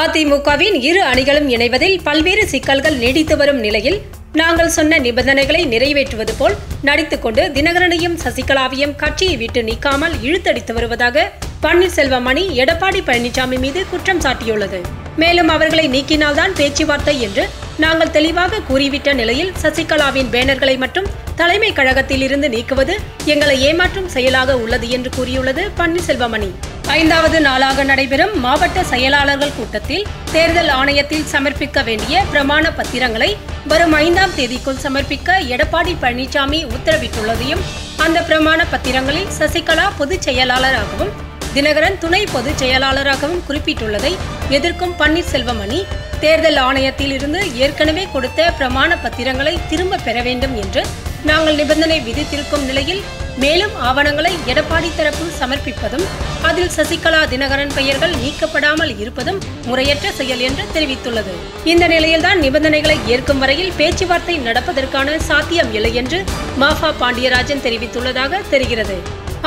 அதிமுகவின் இரு அணிகளும் இணைவதில் பல்வேறு சிக்கல்கள் நீடித்து வரும் நிலையில் நாங்கள் சொன்ன நிபந்தனைகளை நிறைவேற்றுவது போல் நடித்துக்கொண்டு தினகரனையும் சசிகலாவையும் கட்சியை விட்டு நீக்காமல் இழுத்தடித்து வருவதாக பன்னீர்செல்வம் அணி எடப்பாடி பழனிசாமி மீது குற்றம் சாட்டியுள்ளது. மேலும் அவர்களை நீக்கினால்தான் பேச்சுவார்த்தை என்று நாங்கள் தெளிவாக கூறிவிட்ட நிலையில் சசிகலாவின் பேனர்களை மட்டும் தலைமை கழகத்தில் இருந்து நீக்குவது எங்களை ஏமாற்றும் செயலாக உள்ளது என்று கூறியுள்ளது பன்னீர்செல்வமணி. ஐந்தாவது நாளாக நடைபெறும் மாவட்ட செயலாளர்கள் கூட்டத்தில் தேர்தல் ஆணையத்தில் சமர்ப்பிக்க வேண்டிய பிரமாண பத்திரங்களை வரும் ஐந்தாம் தேதிக்குள் சமர்ப்பிக்க எடப்பாடி பழனிசாமி உத்தரவிட்டுள்ளதையும் அந்த பிரமாண பத்திரங்களில் சசிகலா பொதுச் செயலாளராகவும் தினகரன் துணை பொதுச் செயலாளராகவும் குறிப்பிட்டுள்ளதை எதிர்க்கும் பன்னீர்செல்வம் அணி தேர்தல் ஆணையத்தில் இருந்து ஏற்கனவே கொடுத்த பிரமாண பத்திரங்களை திரும்ப பெற வேண்டும் என்று நாங்கள் நிபந்தனை விதித்திருக்கும் நிலையில் மேலும் ஆவணங்களை எடப்பாடி தரப்பு சமர்ப்பிப்பதும் அதில் சசிகலா தினகரன் பெயர்கள் நீக்கப்படாமல் இருப்பதும் முறையற்ற செயல் என்று தெரிவித்துள்ளது. இந்த நிலையில்தான் நிபந்தனைகளை ஏற்கும் வரையில் பேச்சுவார்த்தை நடப்பதற்கான சாத்தியம் இல்லை என்று மாஃபா பாண்டியராஜன் தெரிவித்துள்ளதாக தெரிகிறது.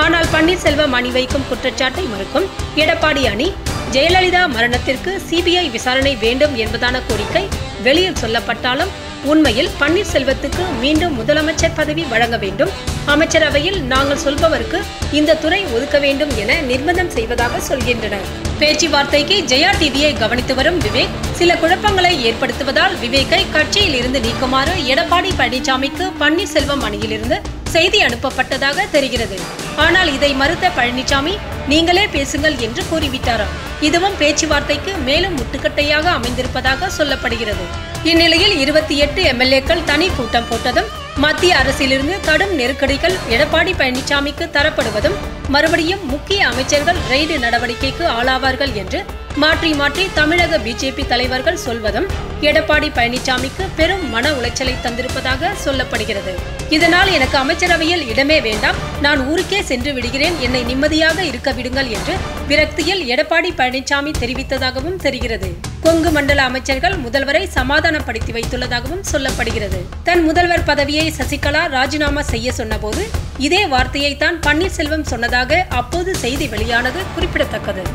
ஆனால் பன்னீர்செல்வம் அணி வைக்கும் குற்றச்சாட்டை மறுக்கும் எடப்பாடி அணி ஜெயலலிதா மரணத்திற்கு சிபிஐ விசாரணை வேண்டும் என்பதான கோரிக்கை வெளியில் சொல்லப்பட்டாலும் உண்மையில் பன்னீர்செல்வத்துக்கு மீண்டும் முதலமைச்சர் பதவி வழங்க வேண்டும். அமைச்சரவையில் நாங்கள் சொல்பவருக்கு இந்த துறை ஒதுக்க வேண்டும் என நிர்பந்தம் செய்வதாக சொல்கின்றனர். பேச்சுவார்த்தைக்கு ஜெயா டிவியை கவனித்து வரும் விவேக் சில குழப்பங்களை ஏற்படுத்துவதால் விவேக்கை கட்சியில் இருந்து நீக்குமாறு எடப்பாடி பழனிசாமிக்கு பன்னீர்செல்வம் அணியிலிருந்து செய்தி அனுப்பப்பட்டதாக தெரிகிறது. ஆனால் இதை மறுத்த பழனிசாமி நீங்களே பேசுங்கள் என்று கூறிவிட்டாராம். இதுவும் பேச்சுவார்த்தைக்கு மேலும் முட்டுக்கட்டையாக அமைந்திருப்பதாக சொல்லப்படுகிறது. இந்நிலையில் இருபத்தி எட்டு எம்எல்ஏக்கள் தனி கூட்டம் போட்டதும் மத்திய அரசிலிருந்து கடும் நெருக்கடிகள் எடப்பாடி பழனிசாமிக்கு தரப்படுவதும் மறுபடியும் முக்கிய அமைச்சர்கள் ரெய்டு நடவடிக்கைக்கு ஆளாவார்கள் என்று மாற்றி மாற்றி தமிழக பிஜேபி தலைவர்கள் சொல்வதும் எடப்பாடி பழனிசாமிக்கு பெரும் மன உளைச்சலை தந்திருப்பதாக சொல்லப்படுகிறது. இதனால் எனக்கு அமைச்சரவையில் இடமே வேண்டாம். நான் ஊருக்கே சென்று விடுகிறேன். என்னை நிம்மதியாக இருக்க விடுங்கள் என்று விரக்தியில் எடப்பாடி பழனிசாமி தெரிவித்ததாகவும் தெரிகிறது. கொங்கு மண்டல அமைச்சர்கள் முதல்வரை சமாதானப்படுத்தி வைத்துள்ளதாகவும் சொல்லப்படுகிறது. தன் முதல்வர் பதவியை சசிகலா ராஜினாமா செய்ய சொன்னபோது இதே வார்த்தையை தான் பன்னீர்செல்வம் சொன்னதாக அப்போது செய்தி வெளியானது குறிப்பிடத்தக்கது.